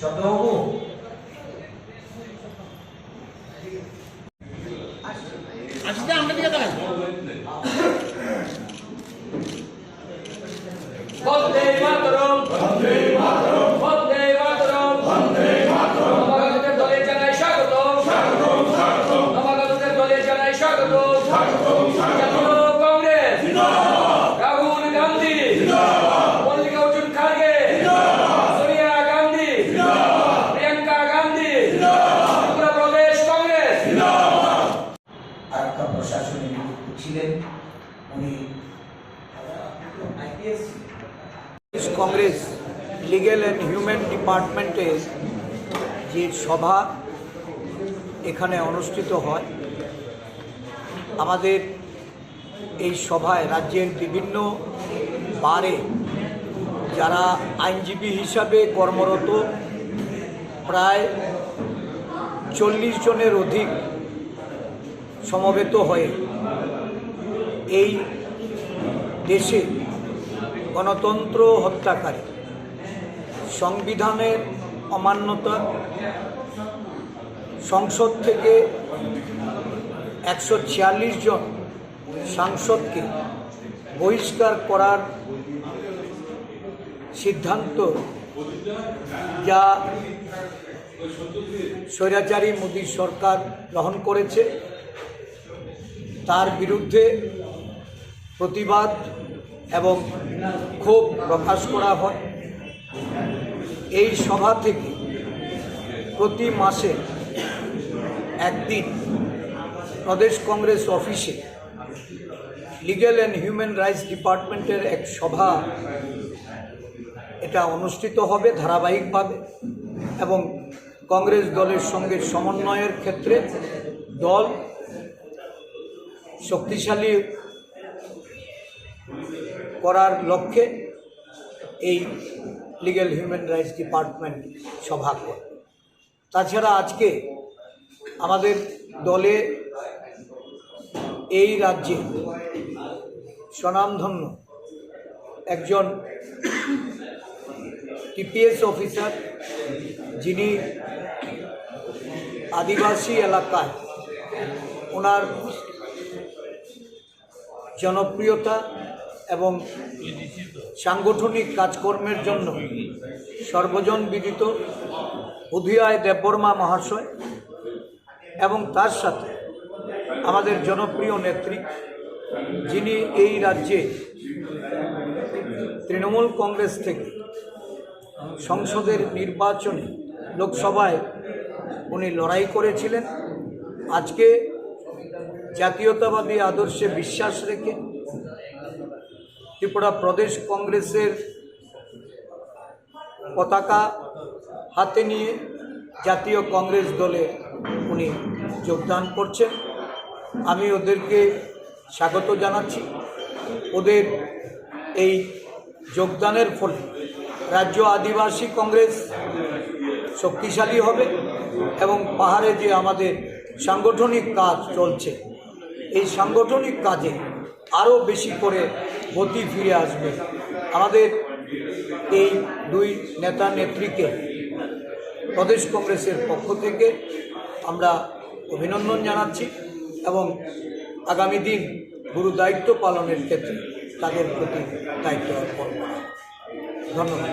शब्दों को। वंदे मातरम। वंदे मातरम। वंदे मातरम। প্রশাসনে নিযুক্ত ছিলেন। উনি কংগ্রেস লিগেল অ্যান্ড হিউম্যান ডিপার্টমেন্টের যে সভা এখানে অনুষ্ঠিত হয়, আমাদের এই সভায় রাজ্যের বিভিন্ন বারে যারা আইনজীবী হিসাবে কর্মরত, প্রায় চল্লিশ জনের অধিক সমবেত হয়ে এই দেশে গণতন্ত্র হত্যাকারী সংবিধানের অমান্যতা সংসদ থেকে একশো জন সাংসদকে বহিষ্কার করার সিদ্ধান্ত যা স্বৈরাচারী মোদী সরকার গ্রহণ করেছে। তার বিরুদ্ধে প্রতিবাদ এবং ক্ষোভ প্রকাশ করা হয়। এই সভা থেকে প্রতি মাসে একদিন প্রদেশ কংগ্রেস অফিসে লিগ্যাল অ্যান্ড হিউম্যান রাইটস ডিপার্টমেন্টের এক সভা এটা অনুষ্ঠিত হবে ধারাবাহিকভাবে এবং কংগ্রেস দলের সঙ্গে সমন্বয়ের ক্ষেত্রে দল শক্তিশালী করার লক্ষ্যে এই লিগ্যাল হিউম্যান রাইটস ডিপার্টমেন্ট সভা করে। তাছাড়া আজকে আমাদের দলে এই রাজ্যে স্বনামধন্য একজন টিপিএস অফিসার যিনি আদিবাসী এলাকায় ওনার জনপ্রিয়তা এবং সাংগঠনিক কাজকর্মের জন্য সর্বজন বিদিত উদয়ায় দেববর্মা মহাশয় এবং তার সাথে আমাদের জনপ্রিয় নেত্রী, যিনি এই রাজ্যে তৃণমূল কংগ্রেস থেকে সংসদের নির্বাচনে লোকসভায় উনি লড়াই করেছিলেন। আজকে জাতীয়তাবাদী আদর্শে বিশ্বাস রেখে ত্রিপুরা প্রদেশ কংগ্রেসের পতাকা হাতে নিয়ে জাতীয় কংগ্রেস দলে উনি যোগদান করছেন। আমি ওদেরকে স্বাগত জানাচ্ছি। ওদের এই যোগদানের ফলে রাজ্য আদিবাসী কংগ্রেস শক্তিশালী হবে এবং পাহাড়ে যে আমাদের সাংগঠনিক কাজ চলছে এই সাংগঠনিক কাজে আরও বেশি করে গতি ফিরে আসবে। আমাদের এই দুই নেতা নেত্রীকে প্রদেশ কংগ্রেসের পক্ষ থেকে আমরা অভিনন্দন জানাচ্ছি এবং আগামী দিন গুরু দায়িত্ব পালনের ক্ষেত্রে তাদের প্রতি দায়িত্ব অর্পণ করা। ধন্যবাদ।